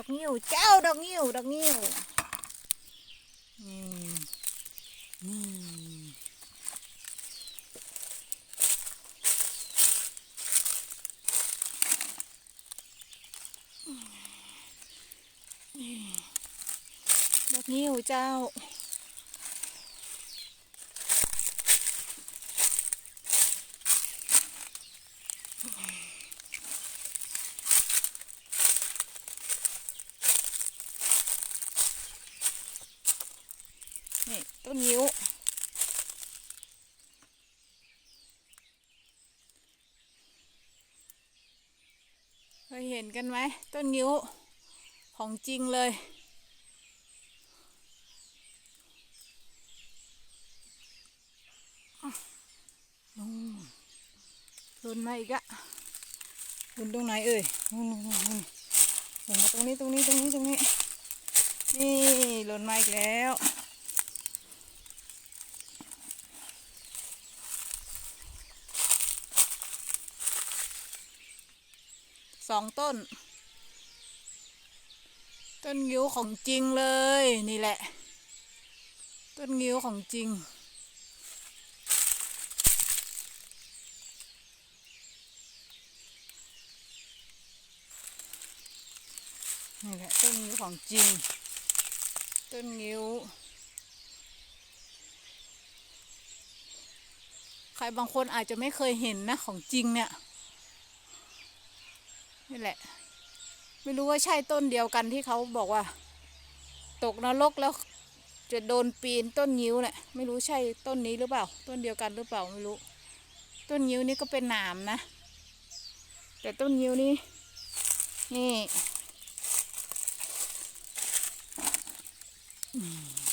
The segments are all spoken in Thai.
อกงิ้วเจ้าดอกงิ้วดอกงิ้วนี่นี่ดอกงิ้วเจ้า นี่ต้นยิ้ว เคยเห็นกันไหมต้นยิ้ว ของจริงเลย นู่นล่นมาอีกอะล่นตรงไหนเอ่ยนู่นนู่นนู่นล่นมาตรงนี้ตรงนี้ตรงนี้ตรงนี้ นี่หล่นมาอีกแล้ว สองต้น ต้นงิ้วของจริงเลยนี่แหละ ต้นงิ้วของจริง นี่แหละต้นงิ้วของจริง ต้นงิ้วใครบางคนอาจจะไม่เคยเห็นนะของจริงเนี่ย นี่แหละ ไม่รู้ว่าใช่ต้นเดียวกันที่เขาบอกว่า ตกนรกแล้วจะโดนปีนต้นงิ้วเนี่ยไม่รู้ใช่ต้นนี้หรือเปล่า ต้นเดียวกันหรือเปล่าไม่รู้ ต้นงิ้วนี่ก็เป็นหนามนะ แต่ต้นงิ้วนี่นี่อืมนี่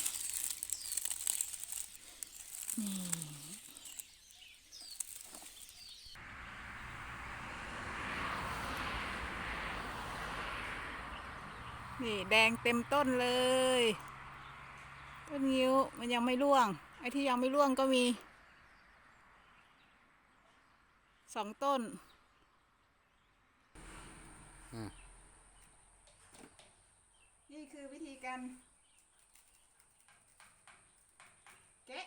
นี่แดงเต็มต้นเลย ต้นงิ้วมันยังไม่ร่วง ไอ้ที่ยังไม่ร่วงก็มีสองต้นอืมนี่คือวิธีการแกะ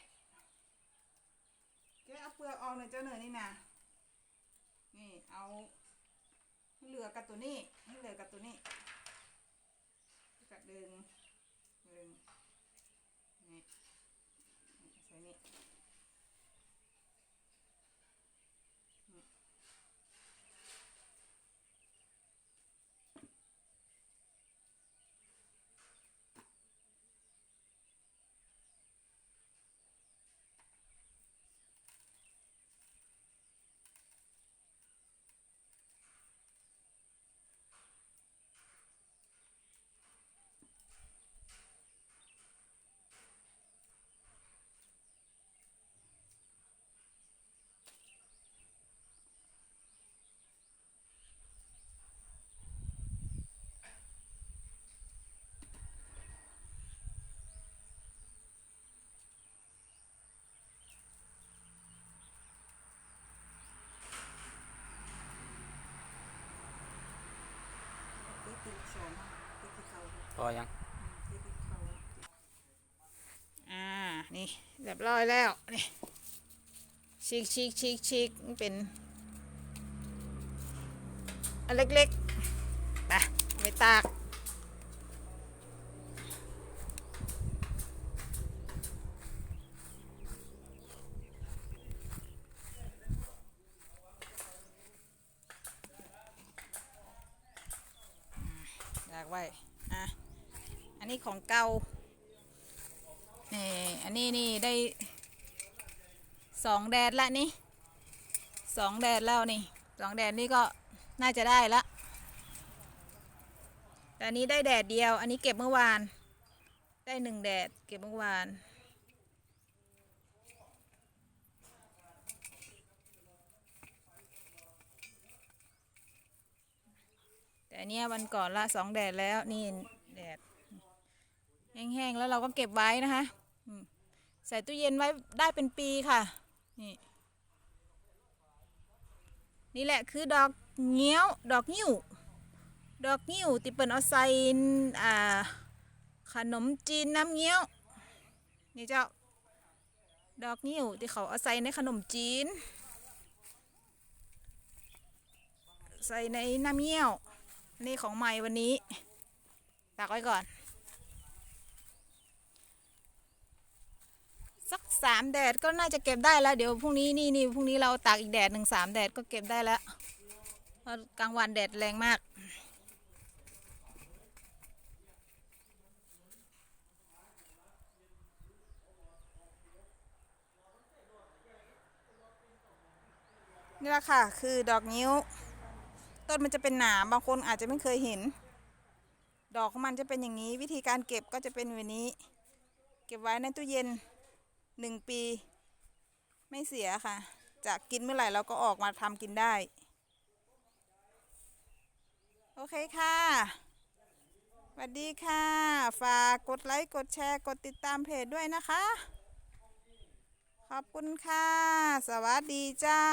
แกะเอาเปลือกออกหน่อยเจ้าเหนือนี่นะนี่เอาให้เหลือกับตัวนี้ให้เหลือกับตัวนี้กับ ดึงดึงนี่ใส่นี่ ติดติดสองติดติดเขา พ อยัง อ่า นี่เรียบร้อยแล้ว นี่ชิกชิกชิกชิกมันเป็น อันเล็กๆไปไปตากอยากไว้ อะ อันนี้ของเก่านี่อันนี้นี่ได้สองแดดละนี่สองแดดแล้วนี่สองแดดนี่ก็น่าจะได้ละแต่อันนี้ได้แดดเดียว อันนี้เก็บเมื่อวาน ได้หนึ่งแดดเก็บเมื่อวานแต่อันเนี้ยวันก่อนละสองแดดแล้วนี่แดด แห้งๆแล้วเราก็เก็บไว้นะคะใส่ตู้เย็นไว้ได้เป็นปีค่ะ นี่ นี่แหละคือดอกเงี้ยว ดอกงิ้ว ดอกนิ้วที่เปิ้นเอาใส่อ่าขนมจีนน้ำเงี้ยว นี่เจ้า ดอกนิ้วที่เขาเอาใส่ในขนมจีน ใส่ในน้ำเงี้ยว นี่ของใหม่วันนี้ตากไว้ก่อน สักสามแดดก็น่าจะเก็บได้แล้วเดี๋ยวพรุ่งนี้นี่นี่พรุ่งนี้เราตากอีกแดดหนึ่งสามแดดก็เก็บได้แล้วเพราะกลางวันแดดแรงมากนี่แหละค่ะ คือดอกนิ้ว ต้นมันจะเป็นหนามบางคนอาจจะไม่เคยเห็น ดอกของมันจะเป็นอย่างนี้ วิธีการเก็บก็จะเป็นแบบนี้ เก็บไว้ในตู้เย็น หนึ่งปี ไม่เสียค่ะ จะกินเมื่อไหร่เราก็ออกมาทำกินได้ โอเคค่ะสวัสดีค่ะ ฝากกดไลค์ กดแชร์ กดติดตามเพจด้วยนะคะ ขอบคุณค่ะ สวัสดีเจ้า